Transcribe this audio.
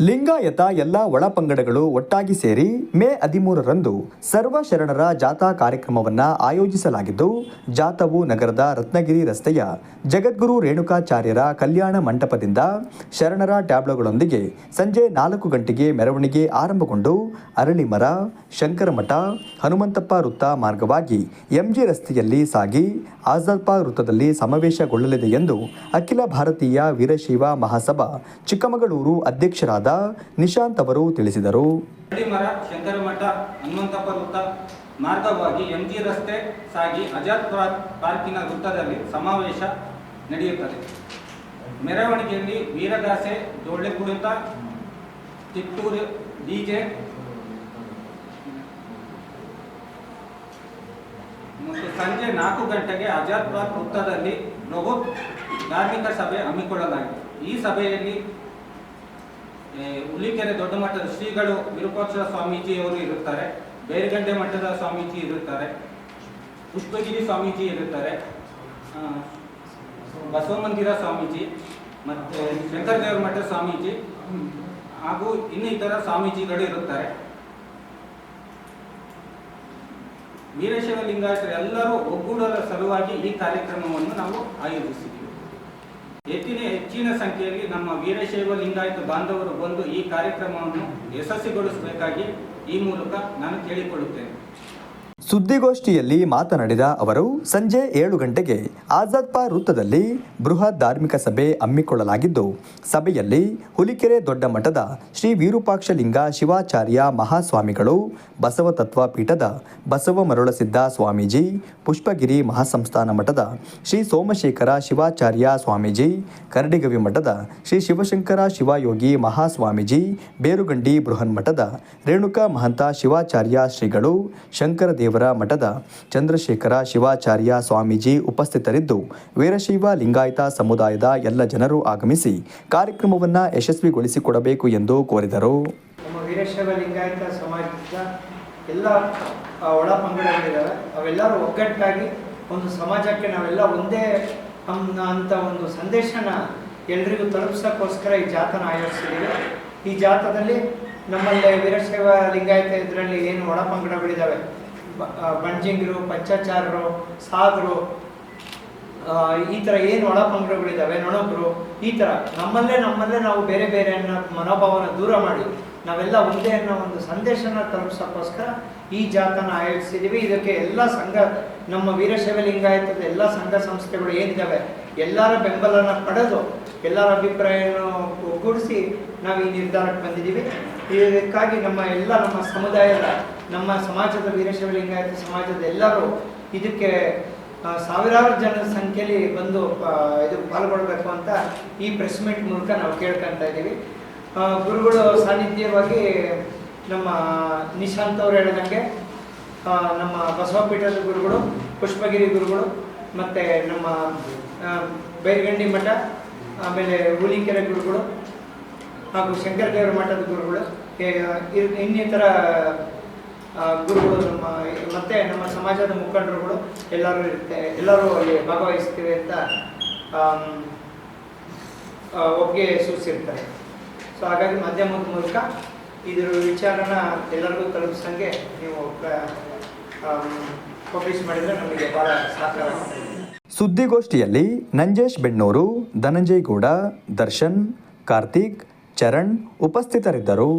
ಲಿಂಗಾಯತ ಎಲ್ಲ ಒಳಪಂಗಡಗಳು ಒಟ್ಟಾಗಿ ಸೇರಿ ಮೇ ಹದಿಮೂರರಂದು ಸರ್ವ ಶರಣರ ಜಾಥಾ ಕಾರ್ಯಕ್ರಮವನ್ನ ಆಯೋಜಿಸಲಾಗಿದ್ದು, ಜಾಥವು ನಗರದ ರತ್ನಗಿರಿ ರಸ್ತೆಯ ಜಗದ್ಗುರು ರೇಣುಕಾಚಾರ್ಯರ ಕಲ್ಯಾಣ ಮಂಟಪದಿಂದ ಶರಣರ ಟ್ಯಾಬ್ಲೋಗಳೊಂದಿಗೆ ಸಂಜೆ ನಾಲ್ಕು ಗಂಟೆಗೆ ಮೆರವಣಿಗೆ ಆರಂಭಗೊಂಡು, ಅರಳಿಮರ, ಶಂಕರಮಠ, ಹನುಮಂತಪ್ಪ ವೃತ್ತ ಮಾರ್ಗವಾಗಿ ಎಂಜಿ ರಸ್ತೆಯಲ್ಲಿ ಸಾಗಿ ಆಜಾದ್ಪಾ ವೃತ್ತದಲ್ಲಿ ಸಮಾವೇಶಗೊಳ್ಳಲಿದೆ ಎಂದು ಅಖಿಲ ಭಾರತೀಯ ವೀರಶೈವ ಮಹಾಸಭಾ ಚಿಕ್ಕಮಗಳೂರು ಅಧ್ಯಕ್ಷರಾದ ನಿಶಾಂತ್ ಅವರು ತಿಳಿಸಿದರು. ಶಂಕರಮಠ, ಹನುಮಂತಪ್ಪ ವೃತ್ತ, ಮಾರ್ಗವಾಗಿ ಎಂಜಿ ರಸ್ತೆ ಸಾಗಿ ಆಜಾದ್ ಪಾರ್ಕ್ ಪಾರ್ಕಿನ ವೃತ್ತದಲ್ಲಿ ಸಮಾವೇಶ ನಡೆಯುತ್ತದೆ. ಮೆರವಣಿಗೆಯಲ್ಲಿ ವೀರಗಾಸೆ ಡೊಳ್ಳೆ ಕುಣಿತ ತಿಟ್ಟೂರು ಡಿಜೆ ಮತ್ತು ಸಂಜೆ ನಾಲ್ಕು ಗಂಟೆಗೆ ಆಜಾದ್ ಪಾರ್ಕ್ ವೃತ್ತದಲ್ಲಿ ಬೃಹತ್ ಧಾರ್ಮಿಕ ಸಭೆ ಹಮ್ಮಿಕೊಳ್ಳಲಾಗಿದೆ. ಈ ಸಭೆಯಲ್ಲಿ ಹುಲಿಕೆರೆ ದೊಡ್ಡ ಮಟ್ಟದ ಶ್ರೀಗಳು ವಿರೂಪಾಕ್ಷ ಸ್ವಾಮೀಜಿಯವರು ಇರುತ್ತಾರೆ. ಬೇರುಗಂಡೆ ಮಠದ ಸ್ವಾಮೀಜಿ ಇರುತ್ತಾರೆ. ಪುಷ್ಪಗಿರಿ ಸ್ವಾಮೀಜಿ ಇರುತ್ತಾರೆ. ಬಸವ ಮಂದಿರ ಸ್ವಾಮೀಜಿ ಮತ್ತು ಶಂಕರದೇವರ ಮಠದ ಸ್ವಾಮೀಜಿ, ಹಾಗೂ ಇನ್ನಿತರ ಸ್ವಾಮೀಜಿಗಳು ಇರುತ್ತಾರೆ. ವೀರಶೈವ ಲಿಂಗಾಯತರು ಎಲ್ಲರೂ ಒಗ್ಗೂಡರ ಸಲುವಾಗಿ ಈ ಕಾರ್ಯಕ್ರಮವನ್ನು ನಾವು ಆಯೋಜಿಸಿದ್ದೀವಿ. ಹೆಚ್ಚಿನ ಹೆಚ್ಚಿನ ಸಂಖ್ಯೆಯಲ್ಲಿ ನಮ್ಮ ವೀರಶೈವ ಲಿಂಗಾಯತ ಬಾಂಧವರು ಬಂದು ಈ ಕಾರ್ಯಕ್ರಮವನ್ನು ಯಶಸ್ವಿಗೊಳಿಸಬೇಕಾಗಿ ಈ ಮೂಲಕ ನಾನು ಕೇಳಿಕೊಳ್ಳುತ್ತೇನೆ. ಸುದ್ದಿಗೋಷ್ಠಿಯಲ್ಲಿ ಮಾತನಾಡಿದ ಅವರು, ಸಂಜೆ ಏಳು ಗಂಟೆಗೆ ಆಜಾದ್ ಪಾರ್ ವೃತ್ತದಲ್ಲಿ ಬೃಹತ್ ಧಾರ್ಮಿಕ ಸಭೆ ಹಮ್ಮಿಕೊಳ್ಳಲಾಗಿದ್ದು, ಸಭೆಯಲ್ಲಿ ಹುಲಿಕೆರೆ ದೊಡ್ಡ ಮಠದ ಶ್ರೀ ವಿರೂಪಾಕ್ಷಲಿಂಗ ಶಿವಾಚಾರ್ಯ ಮಹಾಸ್ವಾಮಿಗಳು, ಬಸವ ತತ್ವ ಪೀಠದ ಬಸವ ಮರುಳಸಿದ್ದ ಸ್ವಾಮೀಜಿ, ಪುಷ್ಪಗಿರಿ ಮಹಾಸಂಸ್ಥಾನ ಮಠದ ಶ್ರೀ ಸೋಮಶೇಖರ ಶಿವಾಚಾರ್ಯ ಸ್ವಾಮೀಜಿ, ಕರಡಿಗವಿ ಮಠದ ಶ್ರೀ ಶಿವಶಂಕರ ಶಿವಯೋಗಿ ಮಹಾಸ್ವಾಮೀಜಿ, ಬೇರುಗಂಡಿ ಬೃಹನ್ಮಠದ ರೇಣುಕಾ ಮಹಂತ ಶಿವಾಚಾರ್ಯ ಶ್ರೀಗಳು ಶಂಕರ ದೇವರ ಮಠದ ಚಂದ್ರಶೇಖರ ಶಿವಾಚಾರ್ಯ ಸ್ವಾಮೀಜಿ ಉಪಸ್ಥಿತರಿದ್ದು, ವೀರಶೈವ ಲಿಂಗಾಯತ ಸಮುದಾಯದ ಎಲ್ಲ ಜನರು ಆಗಮಿಸಿ ಕಾರ್ಯಕ್ರಮವನ್ನು ಯಶಸ್ವಿಗೊಳಿಸಿಕೊಡಬೇಕು ಎಂದು ಕೋರಿದರು. ವೀರಶೈವ ಲಿಂಗಾಯತ ಸಮಾಜದ ಎಲ್ಲ ಒಳ ಪಂಗಡಗಳಿದ್ದಾವೆ ಅವೆಲ್ಲರೂ ಒಗ್ಗಟ್ಟಾಗಿ ಒಂದು ಸಮಾಜಕ್ಕೆ ನಾವೆಲ್ಲ ಒಂದೇ ಅಂತ ಒಂದು ಸಂದೇಶನ ಎಲ್ರಿಗೂ ತಲುಪಿಸೋಕ್ಕೋಸ್ಕರ ಈ ಜಾಥನ ಆಯೋಜಿಸಿದ್ದೀವಿ. ಈ ಜಾತದಲ್ಲಿ ನಮ್ಮಲ್ಲಿ ವೀರಶೈವ ಲಿಂಗಾಯತ ಇದರಲ್ಲಿ ಏನು ಒಳ ಪಂಗಡಗಳಿದ್ದಾವೆ ಬಣ್ಜಿಂಗರು, ಪಂಚಾಚಾರರು ಸಾಧರು ಈ ಥರ ಏನು ಒಳ ಪಂಗಡಗಳಿದ್ದಾವೆ ನೊಣಬ್ರು, ಈ ಥರ ನಮ್ಮಲ್ಲೇ ನಮ್ಮಲ್ಲೇ ನಾವು ಬೇರೆ ಬೇರೆ ಅನ್ನೋ ಮನೋಭಾವನ ದೂರ ಮಾಡಿ ನಾವೆಲ್ಲ ಒಂದೇ ಅನ್ನೋ ಒಂದು ಸಂದೇಶನ ತಲುಪಿಸೋಕ್ಕೋಸ್ಕರ ಈ ಜಾತನ ಆಯೋಜಿಸಿದ್ದೀವಿ ಇದಕ್ಕೆ ಎಲ್ಲ ಸಂಘ, ನಮ್ಮ ವೀರಶೈವ ಲಿಂಗಾಯತದ ಎಲ್ಲ ಸಂಘ ಸಂಸ್ಥೆಗಳು ಏನಿದ್ದಾವೆ ಎಲ್ಲರ ಬೆಂಬಲನ ಪಡೆದು ಎಲ್ಲರ ಅಭಿಪ್ರಾಯವನ್ನು ಒಗ್ಗೂಡಿಸಿ ನಾವು ಈ ನಿರ್ಧಾರಕ್ಕೆ ಬಂದಿದ್ದೀವಿ ಇದಕ್ಕಾಗಿ ನಮ್ಮ ಎಲ್ಲ ನಮ್ಮ ಸಮುದಾಯದ, ನಮ್ಮ ಸಮಾಜದ ವೀರಶೈವ ಲಿಂಗಾಯತ ಸಮಾಜದ ಎಲ್ಲರೂ ಇದಕ್ಕೆ ಸಾವಿರಾರು ಜನರ ಸಂಖ್ಯೆಯಲ್ಲಿ ಬಂದು ಇದು ಪಾಲ್ಗೊಳ್ಬೇಕು ಅಂತ ಈ ಪ್ರೆಸ್ ಮೀಟ್ ಮೂಲಕ ನಾವು ಕೇಳ್ಕೊತಾ ಇದ್ದೀವಿ. ಗುರುಗಳು ಸಾನ್ನಿಧ್ಯವಾಗಿ ನಮ್ಮ ನಿಶಾಂತ್ ಅವರು ಹೇಳಿದಂಗೆ ನಮ್ಮ ಬಸವಪೀಠದ ಗುರುಗಳು, ಪುಷ್ಪಗಿರಿ ಗುರುಗಳು, ಮತ್ತು ನಮ್ಮ ಬೈರ್ಗಂಡಿ ಮಠ, ಆಮೇಲೆ ಹುಲಿಕೆರೆ ಗುರುಗಳು ಹಾಗೂ ಶಂಕರದೇವರ ಮಠದ ಗುರುಗಳು ಇನ್ನಿತರ ಗುರುಗಳು ನಮ್ಮ, ಮತ್ತೆ ನಮ್ಮ ಸಮಾಜದ ಮುಖಂಡರುಗಳು ಎಲ್ಲರೂ ಇರುತ್ತೆ ಎಲ್ಲರೂ ಅಲ್ಲಿ ಭಾಗವಹಿಸ್ತೀವಿ ಅಂತ ಒಪ್ಪಿಗೆ ಸೂಚಿಸಿರ್ತಾರೆ. ಸೊ ಹಾಗಾಗಿ ಮಾಧ್ಯಮದ ಮೂಲಕ ಇದ್ರ ವಿಚಾರನ ಎಲ್ಲರಿಗೂ ತಲುಪಿಸಂಗೆ ನೀವು ಪಬ್ಲಿಷ್ ಮಾಡಿದರೆ ನಮಗೆ ಭಾಳ ಸಹಕಾರ ಸುದ್ದಿಗೋಷ್ಠಿಯಲ್ಲಿ ನಂಜೇಶ್ ಬೆಣ್ಣೂರು ಧನಂಜಯ್ ಗೌಡ ದರ್ಶನ್, ಕಾರ್ತಿಕ್ ಚರಣ್ ಉಪಸ್ಥಿತರಿದ್ದರು.